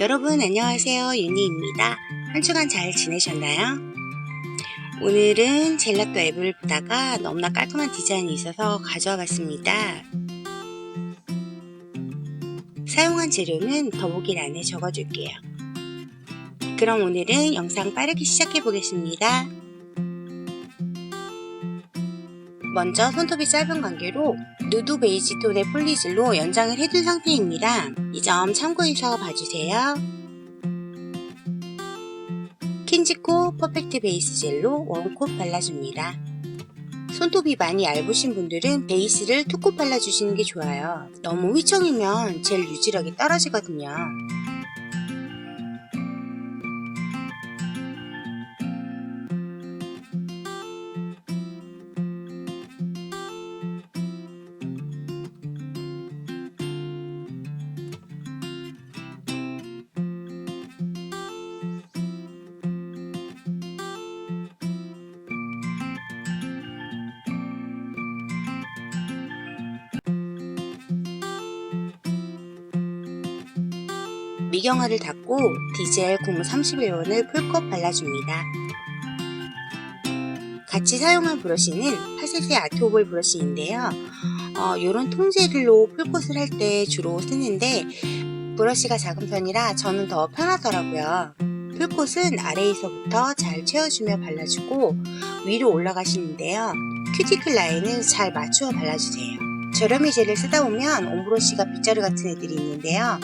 여러분 안녕하세요 윤희입니다. 한 주간 잘 지내셨나요? 오늘은 젤라또 앱을 보다가 너무나 깔끔한 디자인이 있어서 가져와 봤습니다. 사용한 재료는 더보기란에 적어줄게요. 그럼 오늘은 영상 빠르게 시작해 보겠습니다. 먼저 손톱이 짧은 관계로 누드 베이지 톤의 폴리질로 연장을 해둔 상태입니다. 이 점 참고해서 봐주세요. 킨지코 퍼펙트 베이스 젤로 원콧 발라줍니다. 손톱이 많이 얇으신 분들은 베이스를 투코 발라주시는 게 좋아요. 너무 휘청이면 젤 유지력이 떨어지거든요. 미경화를 닦고 디젤 931원을 풀컷 발라줍니다. 같이 사용한 브러쉬는 파세세 아트오볼 브러쉬인데요. 어, 이런 통제들로 풀컷을 할 때 주로 쓰는데 브러쉬가 작은 편이라 저는 더 편하더라고요. 풀꽃은 아래에서부터 잘 채워주며 발라주고 위로 올라가시는데요. 큐티클 라인을 잘 맞추어 발라주세요. 저렴이 젤을 쓰다 보면 온브러쉬가 빗자루 같은 애들이 있는데요.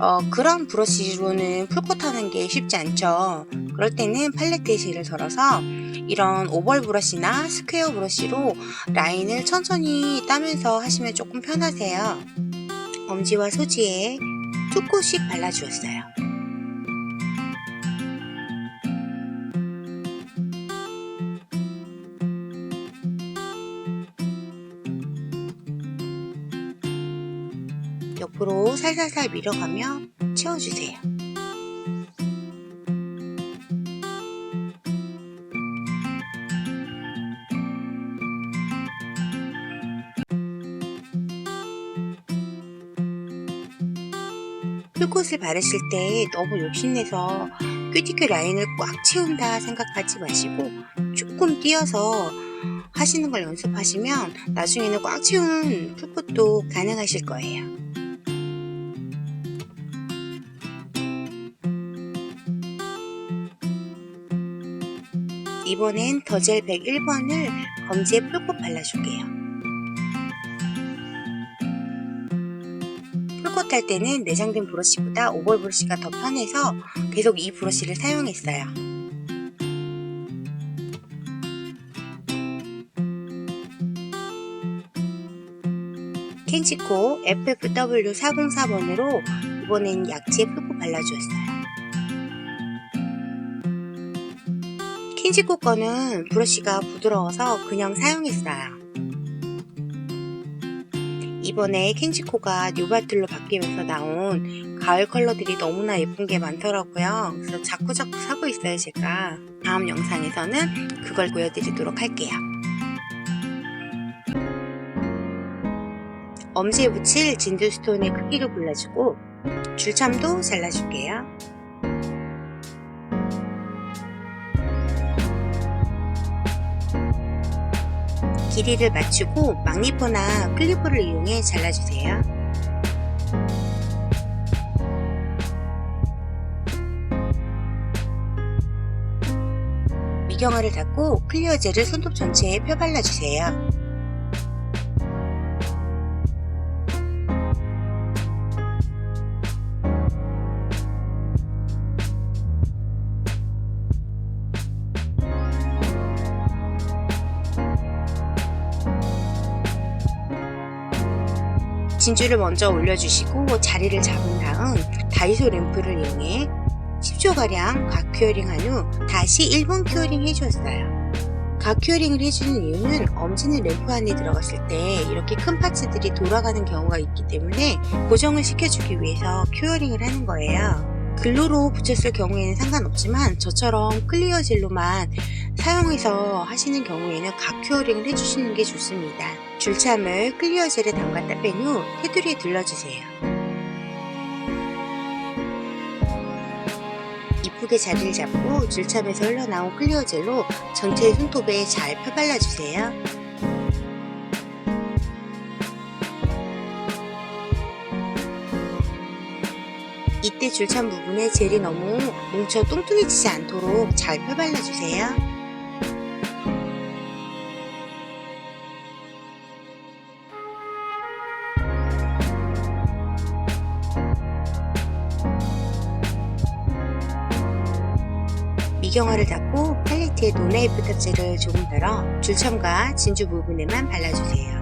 어, 그런 브러쉬로는 풀컷하는 게 쉽지 않죠. 그럴 때는 팔레트에 젤을 덜어서 이런 오벌 브러쉬나 스퀘어 브러쉬로 라인을 천천히 따면서 하시면 조금 편하세요. 엄지와 소지에 두 코씩 발라주었어요. 옆으로 살살살 밀어가며 채워주세요. 풀꽃을 바르실 때 너무 욕심내서 큐티클 라인을 꽉 채운다 생각하지 마시고 조금 띄어서 하시는 걸 연습하시면 나중에는 꽉 채운 풀꽃도 가능하실 거예요. 이번엔 더젤 101번을 검지에 풀꽃 발라줄게요. 풀꽃 할 때는 내장된 브러쉬보다 오벌 브러쉬가 더 편해서 계속 이 브러쉬를 사용했어요. 켄치코 FFW404번으로 이번엔 약지에 풀꽃 발라주었어요. 킨지코 거는 브러쉬가 부드러워서 그냥 사용했어요. 이번에 켄지코가 뉴바틀로 바뀌면서 나온 가을 컬러들이 너무나 예쁜 게 많더라고요. 그래서 자꾸자꾸 사고 있어요, 제가. 다음 영상에서는 그걸 보여드리도록 할게요. 엄지에 붙일 진드스톤의 크기를 골라주고 줄참도 잘라줄게요. 길이를 맞추고 막니퍼나 클리퍼를 이용해 잘라주세요. 미경화를 닦고 클리어 젤을 손톱 전체에 펴발라주세요. 진주를 먼저 올려주시고 자리를 잡은 다음 다이소 램프를 이용해 10초가량 각 큐어링 한 후 다시 1번 큐어링 해주었어요. 각 큐어링을 해주는 이유는 엄지는 램프 안에 들어갔을 때 이렇게 큰 파츠들이 돌아가는 경우가 있기 때문에 고정을 시켜주기 위해서 큐어링을 하는 거예요. 글루로 붙였을 경우에는 상관없지만 저처럼 클리어 젤로만 사용해서 하시는 경우에는 각 큐어링을 해주시는 게 좋습니다. 줄참을 클리어 젤에 담갔다 뺀 후 테두리에 둘러주세요. 예쁘게 자리를 잡고 줄참에서 흘러나온 클리어 젤로 전체 손톱에 잘 펴발라주세요. 이때 줄참 부분에 젤이 너무 뭉쳐 뚱뚱해지지 않도록 잘 펴발라주세요. 미경화를 닦고 팔레트에 노네이프 탑재를 조금 덜어 줄참과 진주 부분에만 발라주세요.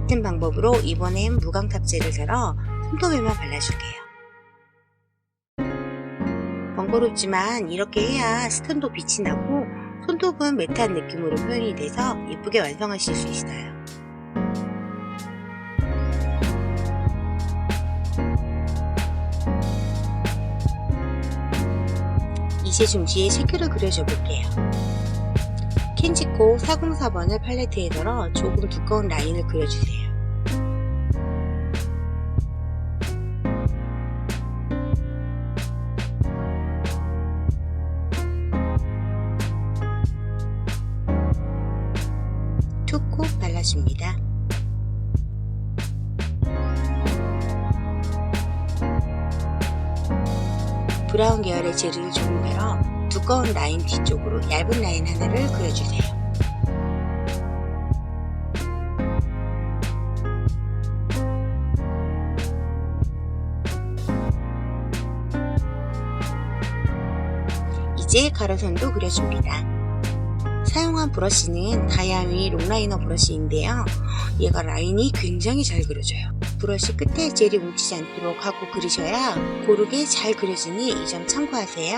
같은 방법으로 이번엔 무광 탑재를 덜어 손톱에만 발라줄게요. 번거롭지만 이렇게 해야 스톤도 빛이 나고 손톱은 매트한 느낌으로 표현이 돼서 예쁘게 완성하실 수 있어요. 이제 중지에 체크를 그려줘 볼게요. 켄지코 404번을 팔레트에 덜어 조금 두꺼운 라인을 그려주세요. 브라운 계열의 젤을 조금 덜어 두꺼운 라인 뒤쪽으로 얇은 라인 하나를 그려주세요. 이제 가로선도 그려줍니다. 사용한 브러쉬는 다이아미 롱라이너 브러쉬인데요. 얘가 라인이 굉장히 잘 그려져요. 브러쉬 끝에 젤이 뭉치지 않도록 하고 그리셔야 고르게 잘 그려지니 이 점 참고하세요.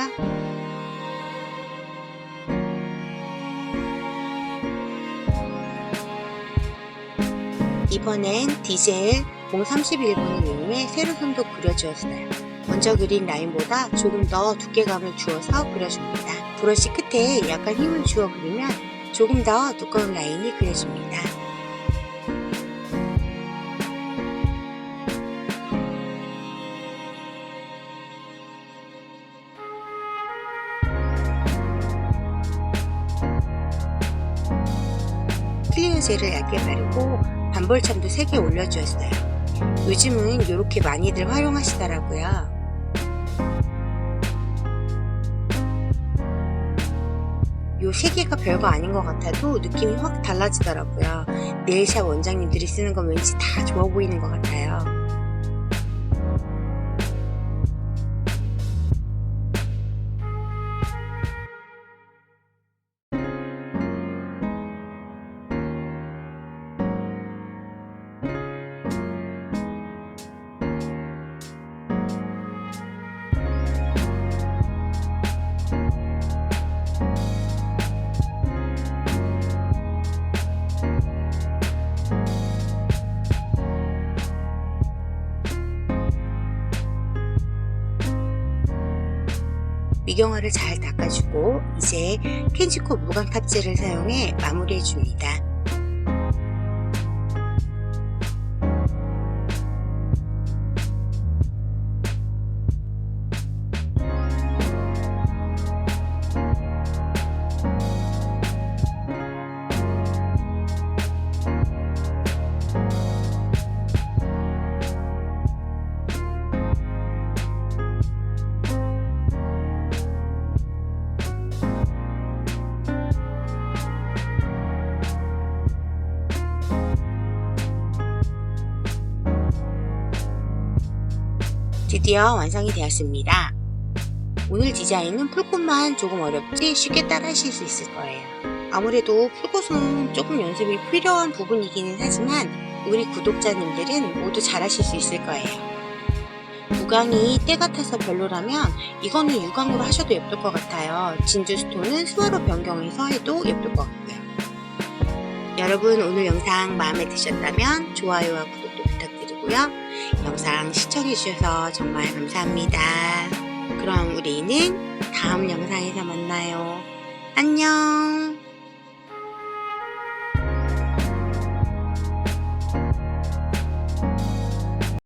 이번엔 디젤 031번을 이용해 세로 선도 그려주었어요. 먼저 그린 라인보다 조금 더 두께감을 주어서 그려줍니다. 브러쉬 끝에 약간 힘을 주어 그리면 조금 더 두꺼운 라인이 그려집니다. 클리어 젤을 얇게 바르고 반볼참도 3개 올려주었어요. 요즘은 이렇게 많이들 활용하시더라고요. 요 세 개가 별거 아닌 것 같아도 느낌이 확 달라지더라고요. 네일샵 원장님들이 쓰는 건 왠지 다 좋아 보이는 것 같아요. 미경화를 잘 닦아주고 이제 켄지코 무광 탑재를 사용해 마무리해 줍니다. 드디어 완성이 되었습니다. 오늘 디자인은 풀꽃만 조금 어렵지 쉽게 따라 하실 수 있을 거예요. 아무래도 풀꽃은 조금 연습이 필요한 부분이기는 하지만 우리 구독자님들은 모두 잘 하실 수 있을 거예요. 무광이 때 같아서 별로라면 이거는 유광으로 하셔도 예쁠 것 같아요. 진주 스톤은 스와로 변경해서 해도 예쁠 것 같고요. 여러분 오늘 영상 마음에 드셨다면 좋아요와 부탁 드리고요. 영상 시청해주셔서 정말 감사합니다. 그럼 우리는 다음 영상에서 만나요. 안녕.